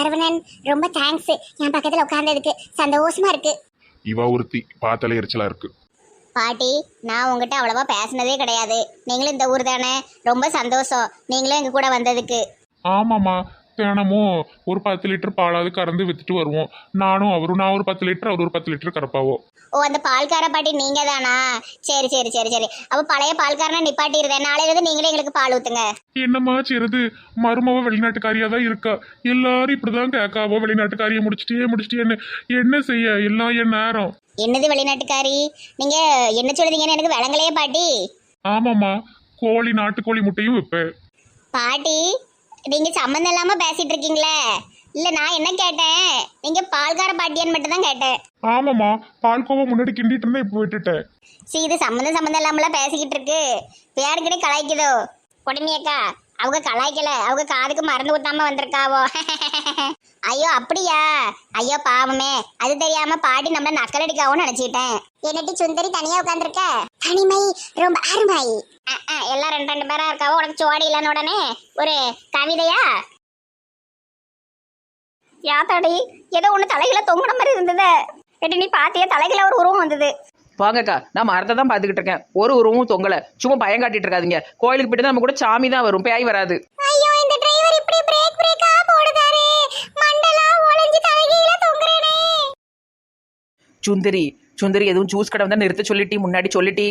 சரவணன் ரொம்ப தேங்க்ஸ் என் பக்கத்துல உட்கார்ந்ததுக்கு சந்தோஷமா இருக்கு. இவா ஒருத்தி பார்த்தாலே எரிச்சலா இருக்கு. பாட்டி நான் உங்ககிட்ட அவ்வளவா பேசினதே கிடையாது. நீங்களும் இந்த ஊர் தானே? ரொம்ப சந்தோஷம். நீங்களும் எங்க கூட வந்ததுக்கு. ஆமாம்மா. தினமும் ஒரு பத்து லிட்டர் பாலாவது கறந்து வித்துட்டு வருவோம். நானும் அவரும் நான் ஒரு பத்து லிட்டர் அவர் ஒரு பத்து லிட்டர் கறப்பாவோ? ஓ அந்த பால்கார பாட்டி நீங்க தானா சரி சரி சரி சரி. அப்ப பழைய பால்காரனை நிப்பாட்டிடுறேன். நாளையில இருந்து நீங்களே எங்களுக்கு பால் ஊத்துங்க. என்னம்மா செய்யறது மருமவ வெளிநாட்டுக்காரியா தான் இருக்கா? எல்லாரும் இப்படிதான் கேட்காவோ? வெளிநாட்டுக்காரியை முடிச்சிட்டே முடிச்சிட்டேன்னு என்ன செய்ய? எல்லாம் என் நேரம். என்னது வெளிநாட்டுக்காரி? நீங்க என்ன சொல்லுதீங்கன்னு எனக்கு விளங்கலையே பாட்டி. ஆமாம்மா. கோழி நாட்டுக்கோழி முட்டையும் வைப்பேன். பாட்டி நீங்க சம்மந்தம் இல்லாம பேசிட்டு இருக்கீங்களே. இல்ல நான் என்ன கேட்டேன்? நீங்க பால்கார பாட்டியான்னு மட்டும் தான் கேட்டேன். ஆமாம்மா பால்கோவா முன்னாடி கிண்டிட்டு இருந்தேன் இப்போ விட்டுட்டேன். சீ இது சம்மந்தம் சம்மந்தம் இல்லாமலாம் பேசிக்கிட்டு இருக்கு. பேருக்கிட்டே கலாய்க்குதோ? கொடுமையக்கா அவங்க கலாய்க்கல. அவங்க காதுக்கு மருந்து ஊத்தாம வந்திருக்காவோ. ஐயோ அப்படியா? ஐயோ பாவமே. அது தெரியாம பாட்டி நம்மள நக்கல் அடிக்காவோன்னு நினைச்சிட்டேன் என்னட்டி சுந்தரி தனியா உட்காந்துருக்க தனிமை ரொம்ப அருமை. எல்லாம் ரெண்டு ரெண்டு பேரா இருக்காவோ? உனக்கு சோடி இல்லைன்னு உடனே. ஒரு கவிதையா? யாத்தாடி ஏதோ ஒண்ணு தலைகளை தொங்குன மாதிரி இருந்தது. எட்டி நீ பாத்தியா? தலைகளை ஒரு உருவம் வந்தது. வாங்கக்கா நான் மரத்தை தான் பார்த்துக்கிட்டு இருக்கேன். ஒரு உருவமும் தொங்கலை. சும்மா பயம் காட்டிட்டு இருக்காதீங்க. கோயிலுக்கு போயிட்டு நம்ம கூட சாமி தான் வரும். பேய் வராது. ஐயோ இந்த டிரைவர் இப்படி பிரேக் பிரேக்கா போடுதாரு. மண்டலா ஒளிஞ்சு தலைகீழ தொங்குறேனே. சுந்தரி சுந்தரி எதுவும் ஜூஸ் கடை வந்தா நிறுத்த சொல்லிட்டி முன்னாடி சொல்லிட்டி.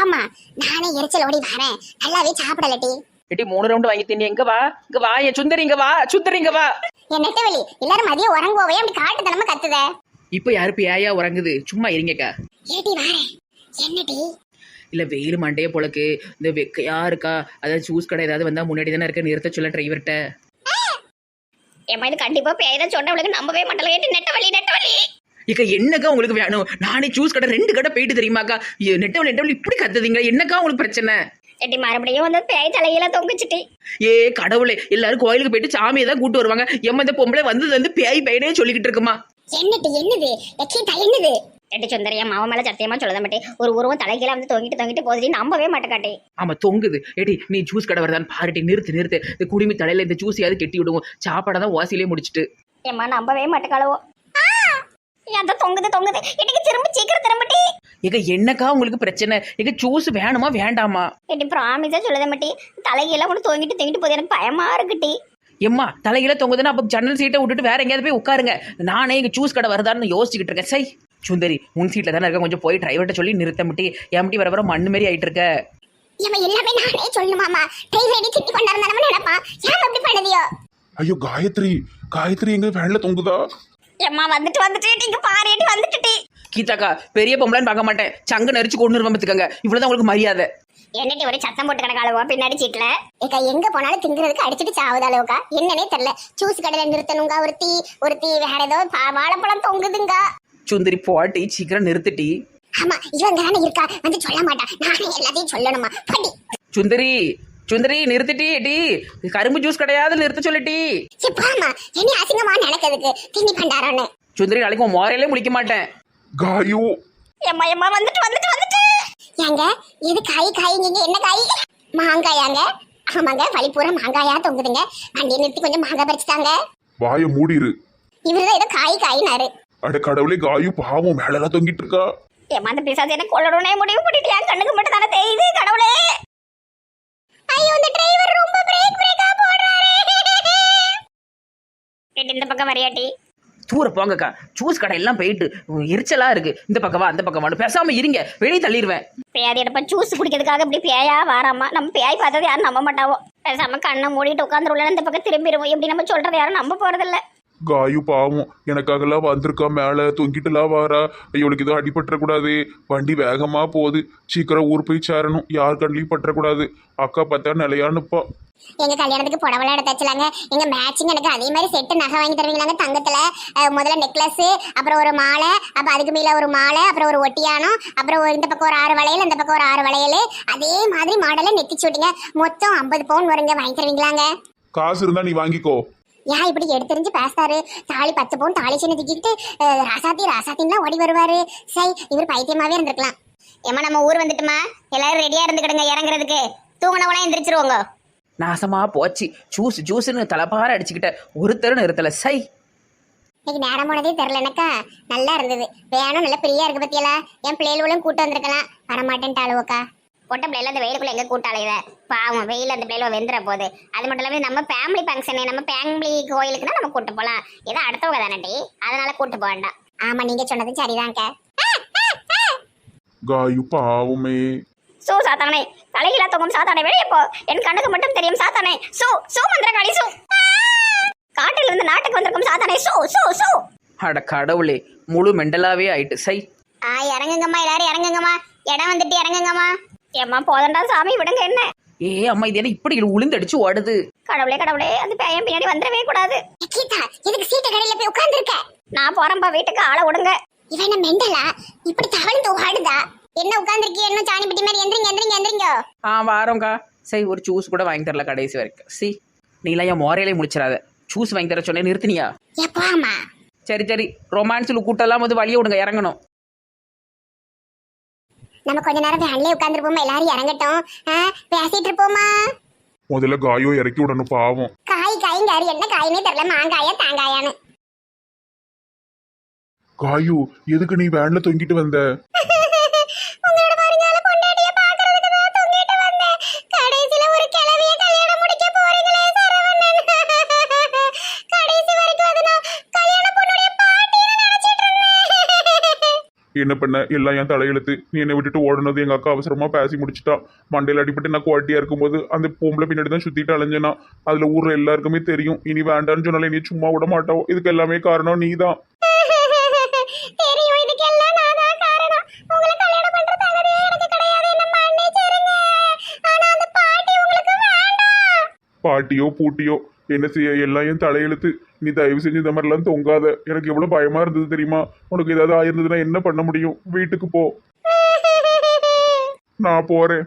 ஆமா நானே எரிச்சல் ஓடி வரேன். நல்லாவே சாப்பிடலட்டி எட்டி மூணு ரவுண்டு வாங்கி தின்னி. எங்க வா இங்க வா. என் சுந்தரி இங்க வா. சுந்தரி இங்க வா. என் நெட்ட வெளி எல்லாரும் மதியம் உறங்குவோவே அப்படி காட்டுத்தனமா கத்துத. இப்போ யாரு பேயா உறங்குது? சும்மா இருங்கக்கா. இல்ல வெயில் மண்டைய போலக்கு. இந்த வெக்கையா இருக்கா? அதாவது ஜூஸ் கடை ஏதாவது வந்தா முன்னாடி தானே இருக்க நிறுத்த சொல்ல டிரைவர்கிட்ட ஏமா இது கண்டிப்பா பேய் தான் சொன்னவளுக்கு நம்பவே மாட்டல ஏட்டி நெட்ட வலி நெட்ட வலி இக்க என்னக்கா உங்களுக்கு வேணும்? நானே ஜூஸ் கடை ரெண்டு கடை போயிட்டு தெரியுமாக்கா? ஐயோ, நெட்டவள் நெட்டவள் இப்படி கத்துதீங்க என்னக்கா உங்களுக்கு பிரச்சனை? ஏட்டி மறுபடியும் வந்து பேய் தலைகீழ தொங்குச்சிட்டி. ஏ கடவுளே எல்லாரும் கோயிலுக்கு போயிட்டு சாமியை தான் கூட்டு வருவாங்க. எம்ம இந்த பொம்பளை வந்தது வந்து பேய் பேயனே சொல்லிக்கிட்டு இருக்குமா? என்னடி என்னது? லட்சியத்தா என்னது? எட்டி சுந்தரியா மாவ மேல சத்தியமா சொல்லத மாட்டே ஒரு உருவம் தலைகீழ வந்து தொங்கிட்டு தொங்கிட்டு போகுது. நம்பவே மாட்டேக்காட்டே ஆமா தொங்குது. ஏடி நீ ஜூஸ் கடை வருதான்னு பாருட்டி நிறுத்து நிறுத்து. இந்த குடிமி தலையில இந்த ஜூஸையாவது கெட்டி விடுவோம். சாப்பாடை தான் வாசியிலே முடிச்சிட்டு. ஏம்மா நம்பவே மாட்டேக்காளவோ அந்த தொங்குது தொங்குது. இன்னைக்கு திரும்ப சீக்கிரம் திரும்பட்டி. ஏங்க என்னக்கா உங்களுக்கு பிரச்சனை? எங்க ஜூஸ் வேணுமா வேண்டாமா? எட்டி ப்ராமிஸா சொல்லத மாட்டி தலைகீழ ஒன்று தொங்கிட்டு தொங்கிட்டு போகுது. எனக்கு பயமா இருக்குட்டி. எம்மா தலையில தொங்குதுன்னா அப்ப ஜன்னல் சீட்டை விட்டுட்டு வேற எங்கேயாவது போய் உட்காருங்க. நானே இங்க ஜூஸ் கடை வருதான்னு யோசிச்சுக்கிட்டு இருக்கேன். சை சுந்தரி உன் சீட்ல தானே இருக்க? கொஞ்சம் போய் டிரைவர்கிட்ட சொல்லி நிறுத்த முட்டி எம்டி வர வர மண்ணு மாரி ஆயிட்டு இருக்க. இவன் எல்லாமே நானே சொல்லணுமாமா டிரைவர் அடி நம்ம நினைப்பான் ஏன் அப்படி பண்ணுதியோ? ஐயோ காயத்ரி காயத்ரி எங்க வேன்ல தொங்குதா? எம்மா வந்துட்டு வந்துட்டு நீங்க பாரியாட்டி வந்துட்டுட்டி. கீதாக்கா பெரிய பொம்பளைன்னு பார்க்க மாட்டேன். சங்கு நரிச்சு கொண்டு பார்த்துக்கங்க. இவ்வளவுதான் உங்களுக்கு மரியாதை. என்னட்டி ஒரு சத்தம் போட்டு கிடக்காளுவா பின்னாடி சீட்ல. ஏக்கா எங்க போனாலும் திங்குறதுக்கு அடிச்சிட்டு சாவுதாளுக்கா? என்னன்னே தெரியல. ஜூஸ் கடையில நிறுத்தணுங்க ஒருத்தி ஒருத்தி வேற ஏதோ பா- வாழைப்பழம் தொங்குதுங்க. சுந்தரி போட்டி சீக்கிரம் நிறுத்திட்டி ஆமா இவங்க தானே இருக்கா? வந்து சொல்ல மாட்டா. நானே எல்லாத்தையும் சொல்லணுமா? படி. சுந்தரி சுந்தரி நிறுத்திட்டி டி கரும்பு ஜூஸ் கிடையாது நிறுத்த சொல்லிட்டி சிப்பாமா என்ன அசிங்கமா நடக்கிறதுக்கு திண்ணி பண்டாரோன்னு. சுந்தரி நாளைக்கு உன் மோரையிலே முடிக்க மாட்டேன். காயு. எம்மா எம்மா வந்துட்டு வந்துட்டு வந்துட்டு. ஏங்க இது காய் காய்ங்க என்ன காய்? மாங்காயாங்க. ஆமாங்க வழிபூரா மாங்காயா தொங்குதுங்க. வண்டியை நிறுத்தி கொஞ்சம் மாங்காய் பறிச்சுட்டாங்க. வாய மூடிரு. இவருதான் ஏதோ காய் காயினாரு. அட கடவுளே காயு பாவம் மேலெல்லாம் தொங்கிட்டு இருக்கா? ஏமா அந்த பிசாசு என்ன கொள்ளணும்னே முடிவு பண்ணிட்டு என் கண்ணுக்கு மட்டும் தானே தெரியுது கடவுளே. ஐயோ இந்த டிரைவர் ரொம்ப பிரேக் பிரேக்கா போடுறாரு. இந்த பக்கம் வரையாட்டி. தூர போங்கக்கா. ஜூஸ் கடை எல்லாம் போயிட்டு எரிச்சலா இருக்கு. இந்த பக்கமா அந்த பக்கம் வான்னு. பேசாம இருங்க. வெளியே தள்ளிடுவேன். பேதி எடுப்ப ஜூஸ் குடிக்கிறதுக்காக இப்படி பேயா வாராமா? நம்ம பேய் பார்த்தது யாரும் நம்ப மாட்டாவோ. பேசாம கண்ணை மூடிட்டு உட்காந்துருள்ள இந்த பக்கம் திரும்பிடுவோம். எப்படி நம்ம சொல்றது யாரும் நம்ப போறதில்ல. காயு பாவம் எனக்காகலாம் வந்திருக்கா மேல தொங்கிட்டுலாம் வாரா. இவளுக்கு எதுவும் அடிபட்டுறக்கூடாது வண்டி வேகமா போகுது. சீக்கிரம் ஊர் போய் சேரணும். யார் கண்ணிலையும் பற்றக்கூடாது. அக்கா பார்த்தா நிலையானுப்பா எங்க கல்யாணத்துக்கு புடவெல்லாம் எடுத்து வச்சலாங்க. எங்க மேட்சிங் எனக்கு அதே மாதிரி செட்டு நகை வாங்கி தருவீங்களாங்க தங்கத்துல. முதல்ல நெக்லஸ் அப்புறம் ஒரு மாலை அப்ப அதுக்கு மேல ஒரு மாலை அப்புறம் ஒரு ஒட்டியானம் அப்புறம் இந்த பக்கம் ஒரு ஆறு வளையல் இந்த பக்கம் ஒரு ஆறு வளையல். அதே மாதிரி மாடலை நெத்திச்சு விட்டீங்க மொத்தம் ஐம்பது பவுன் வருங்க வாங்கி தருவீங்களாங்க. காசு இருந்தா நீ வாங்கிக்கோ. ஏன் இப்படி எடுத்துரிஞ்சு பேசுறாரு. தாலி பத்து பவுன் தாலி சின்ன தூக்கிட்டு அஹ், ராசாத்தி ராசாத்தின்லாம் ஓடி வருவாரு. சரி இவர் பைத்தியமாவே இருந்திருக்கலாம். ஏமா நம்ம ஊர் வந்துட்டுமா? எல்லாரும் ரெடியா இருந்துக்கிடுங்க இறங்குறதுக்கு. தூங்கினவனா எந்திரிச்சிருவோங்க. நாசமா போச்சு. ஜூஸ் ஜூஸ்னு தலைப்பார அடிச்சுக்கிட்ட. ஒருத்தரும் நிறுத்தல. சை. இன்னைக்கு நேரம் போனதே தெரியல எனக்கா. நல்லா இருந்தது. வேணும் நல்ல பிரியா இருக்கு பத்தியலா? என் பிள்ளைகளும் கூட்டு வந்திருக்கலாம். வரமாட்டேன்ட்டாளுவோக்கா. பொட்ட பிள்ளைல அந்த வெயிலுக்குள்ள எங்க கூட்டாளையில பாவம் வெயில் அந்த பிள்ளைல வெந்துற போகுது அது மட்டும் இல்லாம நம்ம ஃபேமிலி ஃபங்க்ஷனு நம்ம ஃபேமிலி கோயிலுக்குன்னா நம்ம கூட்டு போலாம். ஏதோ அடுத்தவங்க தானே அதனால கூட்டு போக வேண்டாம். ஆமா நீங்க சொன்னது சரிதான்க்கா காயு பாவமே. சூ சாத்தானே. தலையிலா தொங்கும் சாத்தானே வெளியே போ. என் கண்ணுக்கு மட்டும் தெரியும் சாத்தானே. சூ சூ மந்திரகாளி சூ. காட்டில் இருந்து நாட்டுக்கு வந்திருக்கும் சாத்தானே. சூ சூ சூ. அட கடவுளே முழு மெண்டலாவே ஆயிட்டு சை. ஆ இறங்குங்கம்மா எல்லாரும் இறங்குங்கம்மா. இடம் வந்துட்டு இறங்குங்கம்மா. ஏம்மா போதண்டா சாமி விடுங்க என்ன? ஏ அம்மா இது என்ன இப்படி உளுந்தடிச்சு ஓடுது? கடவுளே கடவுளே அந்த பையன் பின்னாடி வந்துடவே கூடாது. கீதா எதுக்கு சீட்டு கடையில போய் உட்கார்ந்துருக்க? நான் போறேன்பா வீட்டுக்கு ஆளை விடுங்க. இவன் என்ன மெண்டலா? இப்படி தவழ்ந்து ஓடுதா? என்ன உட்கார்ந்துருக்கீ என்ன சாணி பிட்டி மாதிரி எந்திரிங்க எந்திரிங்க எந்திரிங்க. ஆ வாரோங்க்கா சரி ஒரு ஜூஸ் கூட வாங்கி தரல கடைசி வரைக்கும். சி நீலாம் என் மோரையிலே முடிச்சிடாத ஜூஸ் வாங்கி தர சொன்னேன் நிறுத்தினியா? எப்பாமா சரி சரி ரொமான்ஸில் கூட்டெல்லாம் வந்து வழியை விடுங்க இறங்கணும். நம்ம கொஞ்ச நேரம் வேன்லயே உட்கார்ந்துருப்போமா எல்லாரும் இறங்கட்டும். பேசிட்டு இருப்போமா? முதல்ல காயோ இறக்கி விடணும் பாவம். காய் காய்ங்காரு என்ன காயினே தெரியல மாங்காயா தாங்காயான்னு. காயு எதுக்கு நீ வேன்ல தொங்கிட்டு வந்த? என்ன பண்ண? எல்லாம் என் தலையெழுத்து. நீ என்னை விட்டுட்டு ஓடுனது எங்க அக்கா அவசரமா பேசி முடிச்சிட்டா. மண்டையில அடிபட்டு நான் குவாட்டியா இருக்கும்போது அந்த பொம்பளை பின்னாடி தான் சுத்திட்டு அலைஞ்சனா. அதுல ஊர்ல எல்லாருக்குமே தெரியும். இனி வேண்டான்னு சொன்னாலே நீ சும்மா விட மாட்டோம் இதுக்கு எல்லாமே காரணம் நான் தான் பாட்டியோ பூட்டியோ என்ன செய்ய? எல்லாம் என் தலையெழுத்து நீ தயவு செஞ்சு இந்த மாதிரிலாம் தொங்காத. எனக்கு எவ்வளோ பயமா இருந்தது தெரியுமா? உனக்கு ஏதாவது ஆயிருந்ததுன்னா என்ன பண்ண முடியும்? வீட்டுக்கு போ. நான் போறேன்.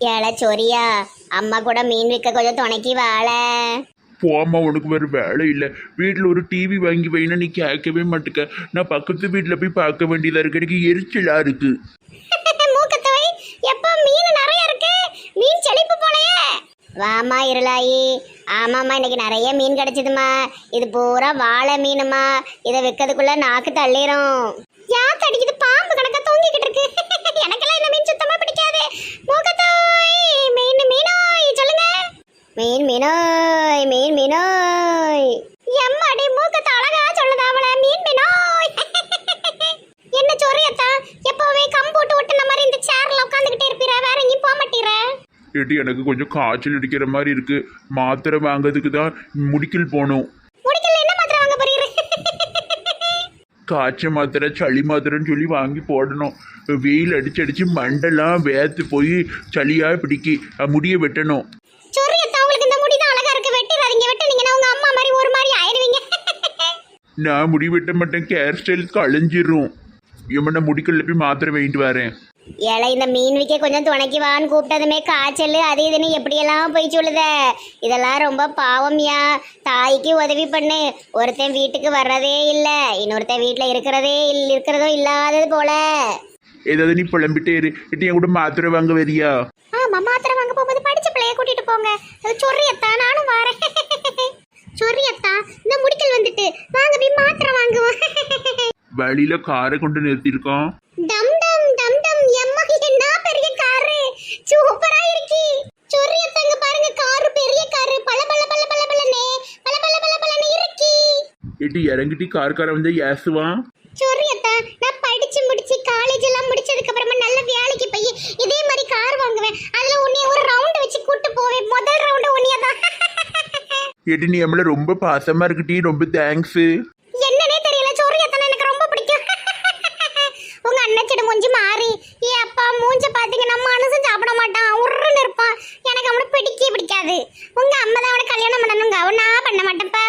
இந்த சொரியா அம்மா கூட மீன் விற்க கொஞ்சம் துணைக்கி வாழ. போமா உனக்கு வேறு வேலை இல்லை. வீட்டில் ஒரு டிவி வாங்கி வைனா நீ கேட்கவே மாட்டுக்க. நான் பக்கத்து வீட்டில் போய் பார்க்க வேண்டியதாக இருக்கு. எனக்கு எரிச்சலாக இருக்கு. மீன் நிறைய மீன் செழிப்பு வாமா இருளாயி. ஆமாம்மா இன்னைக்கு நிறைய மீன் கிடைச்சதுமா இது பூரா வாழை மீனுமா இதை விற்கிறதுக்குள்ள நாக்கு தள்ளிரும். யா தடிக்குது? பாம்பு கணக்கா தூங்கிக்கிட்டு இருக்கு. எனக்கெல்லாம் இந்த மீன் சுத்தமா பிடிக்காது. மூக்கத்தோய் மீன் மீன் மீன் மீனோய் மீன் மீனோய் எம்மாடி மூக்கத்தை அழகா சொல்லுதா அவள? மீன் மீனோய் என்ன சொரியத்தா எப்பவுமே கம் போட்டு ஒட்டுன மாதிரி இந்த சேர்ல உட்காந்துக்கிட்டே இருப்பீரா? வேற எங்கேயும் போக மாட்டீரா? ஏட்டி எனக்கு கொஞ்சம் காய்ச்சல் அடிக்கிற மாதிரி இருக்கு. மாத்திரை வாங்கிறதுக்கு தான் முடிக்கல் போகணும் முடிக்கல என்ன மாத்திரை வாங்க போறீரு? காய்ச்சல் மாத்திரை சளி மாத்திரைன்னு சொல்லி வாங்கி போடணும். வெயில் அடிச்சு அடிச்சு மண்டெல்லாம் வேத்து போய் சளியாக பிடிக்கி முடிய வெட்டணும். நான் முடி வெட்ட மாட்டேன் ஹேர் ஸ்டைல் களைஞ்சிரும் இவனை முடிக்கல்ல போய் மாத்திரை வாங்கிட்டு வரேன். ஏழை இந்த மீன் விற்க கொஞ்சம் துணைக்கு வான்னு கூப்பிட்டதுமே காய்ச்சல் அது இதுன்னு எப்படியெல்லாம் போய் சொல்லுத? இதெல்லாம் ரொம்ப பாவம்யா தாய்க்கு உதவி பண்ணு. ஒருத்தன் வீட்டுக்கு வர்றதே இல்லை. இன்னொருத்தன் வீட்டில் இருக்கிறதே இல் இருக்கிறதும் இல்லாதது போல. ஏதாவது நீ புலம்பிட்டே இரு. என் கூட மாத்திரை வாங்க வரியா? ஆமா மாத்திரை வாங்க போகும்போது படிச்ச பிள்ளைய கூட்டிட்டு போங்க. அது சொரியத்தா நானும் வரேன். சொரியத்தா இந்த முடிக்கல் வந்துட்டு. வாங்க போய் மாத்திரை வாங்குவோம். வழியில காரை கொண்டு நிறுத்தியிருக்கோம். டம் டம் டம் டம் எம்மா என்ன பெரிய காரு? சூப்பரா இருக்கி. சொரியத்தங்க பாருங்க காரு பெரிய காரு. பல பல பல பல பலனே. பல பல பல பலனே இருக்கி. இட்டு இறங்கிட்டு கார்கார வந்து ஏசுவான் சொரியத்தா நான் படிச்சு முடிச்சு காலேஜ் எல்லாம் முடிச்சதுக்கு அப்புறமா நல்ல வேலைக்கு போய் இதே மாதிரி கார் வாங்குவேன் அதுல உன்னைய ஒரு ரவுண்ட் வச்சு கூட்டு போவேன் முதல் ரவுண்ட் உன்னைய தான் எட்டு நீ எம்மள ரொம்ப பாசமா இருக்குட்டி ரொம்ப தேங்க்ஸு என்னன்னே தெரியல சொரியத்தனை எனக்கு ரொம்ப பிடிக்கும். உங்க அண்ணச்சிடு மூஞ்சி மாறி ஏ அப்பா மூஞ்ச பாத்தீங்கன்னா மனுஷன் சாப்பிட மாட்டான் உருன்னு இருப்பான். எனக்கு அவனை பிடிக்கவே பிடிக்காது. உங்க அம்மா தான் அவனை கல்யாணம் பண்ணணுங்க அவன் பண்ண மாட்டேன்ப்பா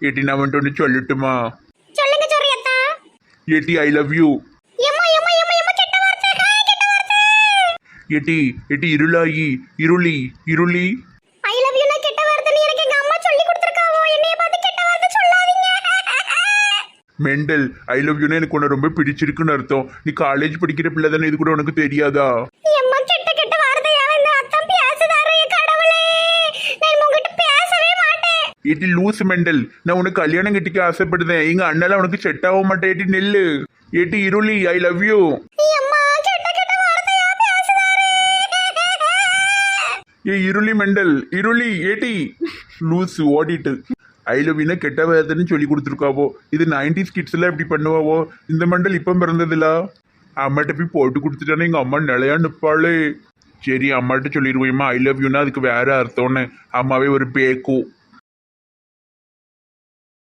ஏட்டி நான் வந்துட்டு ஒன்று சொல்லட்டுமா? சொல்லுங்க சொரியத்தா ஏட்டி ஐ லவ் யூ எம்மா எம்மா எம்மா எம்மா கெட்ட வார்த்தை ஆ, கெட்ட வார்த்தை. ஏட்டி ஏட்டி Irulayi Iruli Iruli. Mental I love யூனா எனக்கு உன்னை ரொம்ப பிடிச்சிருக்குன்னு அர்த்தம். நீ காலேஜ் படிக்கிற பிள்ளை தானே? இது கூட உனக்கு தெரியாதா? ஏட்டி லூஸ் மெண்டல். நான் உனக்கு கல்யாணம் கட்டிக்க ஆசைப்படுதேன். எங்க அண்ணால உனக்கு செட் ஆக மாட்டேன். ஏட்டி நெல்லு. ஏட்டி இருளி ஐ லவ் யூ ஏ இருளி மெண்டல். இருளி ஏட்டி. லூஸ் ஓடிட்டு. ஐ லவ் யூனா கெட்ட வேதன்னு சொல்லி கொடுத்துருக்காவோ? இது நைன்டிஸ் கிட்ஸ்ல இப்படி பண்ணுவாவோ? இந்த மண்டல் இப்போ பிறந்ததில்ல? அம்மாட்ட போய் போட்டு கொடுத்துட்டானே எங்கள் அம்மா நிலையா நிப்பாளே. சரி அம்மாட்ட சொல்லிடுவோம்மா ஐ லவ் யூனா அதுக்கு வேற அர்த்தம்னு. அம்மாவே ஒரு பேக்கும்